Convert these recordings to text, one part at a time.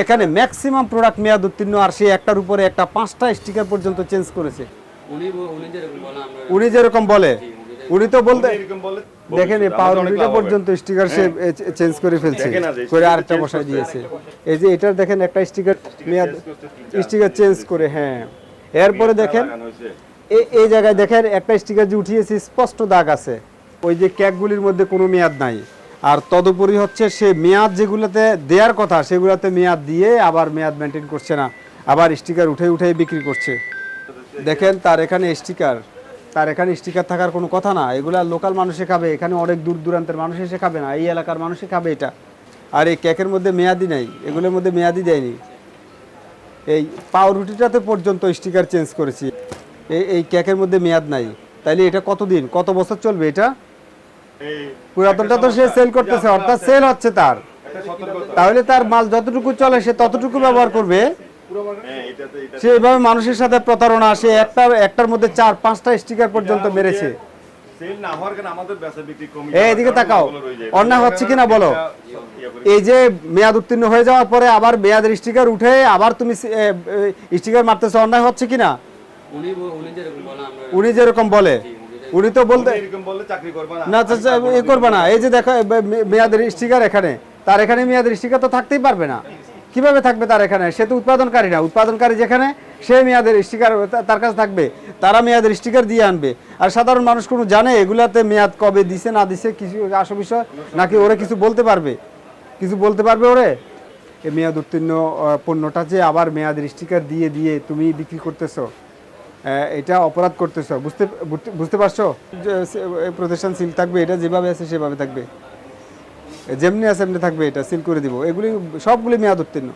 এখানে maximum product মেয়াদ উত্তীর্ণ আর সে একটার উপরে একটা পাঁচটা স্টিকার পর্যন্ত চেঞ্জ করেছে। উনি যেরকম বলে উনি যেরকম বলে। উনি তো বলতে দেখেন এই। পর্যন্ত স্টিকার সে চেঞ্জ করে ফেলছে। করে আরেকটা বসায় দিয়েছে। এই যে এটার দেখেন একটা স্টিকার মেয়াদ স্টিকার চেঞ্জ করে হ্যাঁ। এরপরে দেখেন এই এই জায়গায় দেখেন একটা স্টিকার যে উঠিয়েছে স্পষ্ট দাগ আছে। ওই যে ক্যাকগুলির মধ্যে কোনো মেয়াদ নাই। আর তদুপরি হচ্ছে সে মেয়াদ যেগুলোতে দেওয়ার কথা, সেগুলোতে মেয়াদ দিয়ে আবার মেয়াদ মেনটেন করছে না। আবার স্টিকার উঠে উঠে বিক্রি করছে। দেখেন, তার এখানে স্টিকার তার এখানে স্টিকার থাকার কোনো কথা না। এগুলা লোকাল মানুষে খাবে, এখানে অনেক দূর দূরান্তের মানুষ এসে খাবে না। এই এলাকার মানুষই খাবে এটা। আর এই কেকের মধ্যে মেয়াদি নাই। এগুলোর মধ্যে মেয়াদি দেয়নি। এই পাউরুটিটাতে পর্যন্ত স্টিকার চেঞ্জ করেছি। এই এই কেকের মধ্যে মেয়াদ নাই। তাইলে এটা কতদিন? কত বছর চলবে এটা? পুরাতনটা তো সে সেল করতেছে অর্থাৎ সেল হচ্ছে তার। তাহলে তার মাল যতটুকু চলে সে ততটুকু ব্যবহার করবে। হ্যাঁ, সে এভাবে মানুষের সাথে প্রতারণা সে একটা একটার মধ্যে চার পাঁচটা স্টিকার পর্যন্ত মেরেছে। এদিকে তাকাও। অন্যায় হচ্ছে কিনা বলো? ইয়ে এই যে মেয়াদ উত্তীর্ণ হয়ে যাওয়ার পরে আবার মেয়াদের স্টিকার উঠে আবার তুমি স্টিকার মারতেছো অন্যায় হচ্ছে কিনা? উনি যেরকম বলে আমরা উনি তো বলতে না। চাচা এ করবে না। এই যে দেখো মেয়াদের স্টিকার এখানে। তার এখানে মেয়াদের স্টিকার তো থাকতেই পারবে না। কীভাবে থাকবে তার এখানে? সে তো উৎপাদনকারী না। উৎপাদনকারী যেখানে সে মেয়াদের স্টিকার তার কাছে থাকবে। তারা মেয়াদের স্টিকার দিয়ে আনবে। আর সাধারণ মানুষ কোনো জানে এগুলাতে মেয়াদ কবে দিছে না দিছে কিছু আসল বিষয়? নাকি ওরা কিছু বলতে পারবে? কিছু বলতে পারবে ওরে? এই মেয়াদ উত্তীর্ণ পণ্যটা যে আবার মেয়াদের স্টিকার দিয়ে দিয়ে তুমি বিক্রি করতেছো। এটা অপরাধ করতেছ। বুঝতে, বুঝতে- পারছ? প্রতিষ্ঠান সিল থাকবে, এটা যেভাবে আছে সেভাবে থাকবে। যেমনি আছে এমনি থাকবে এটা সিল করে দিব। এগুলি সবগুলি মেয়াদ উত্তীর্ণ।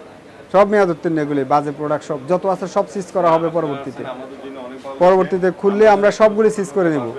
সব মেয়াদ উত্তীর্ণ এগুলি বাজে প্রোডাক্ট সব যত আছে সব সিজ করা হবে পরবর্তীতে। পরবর্তীতে খুললে আমরা সবগুলি সিজ করে নেব।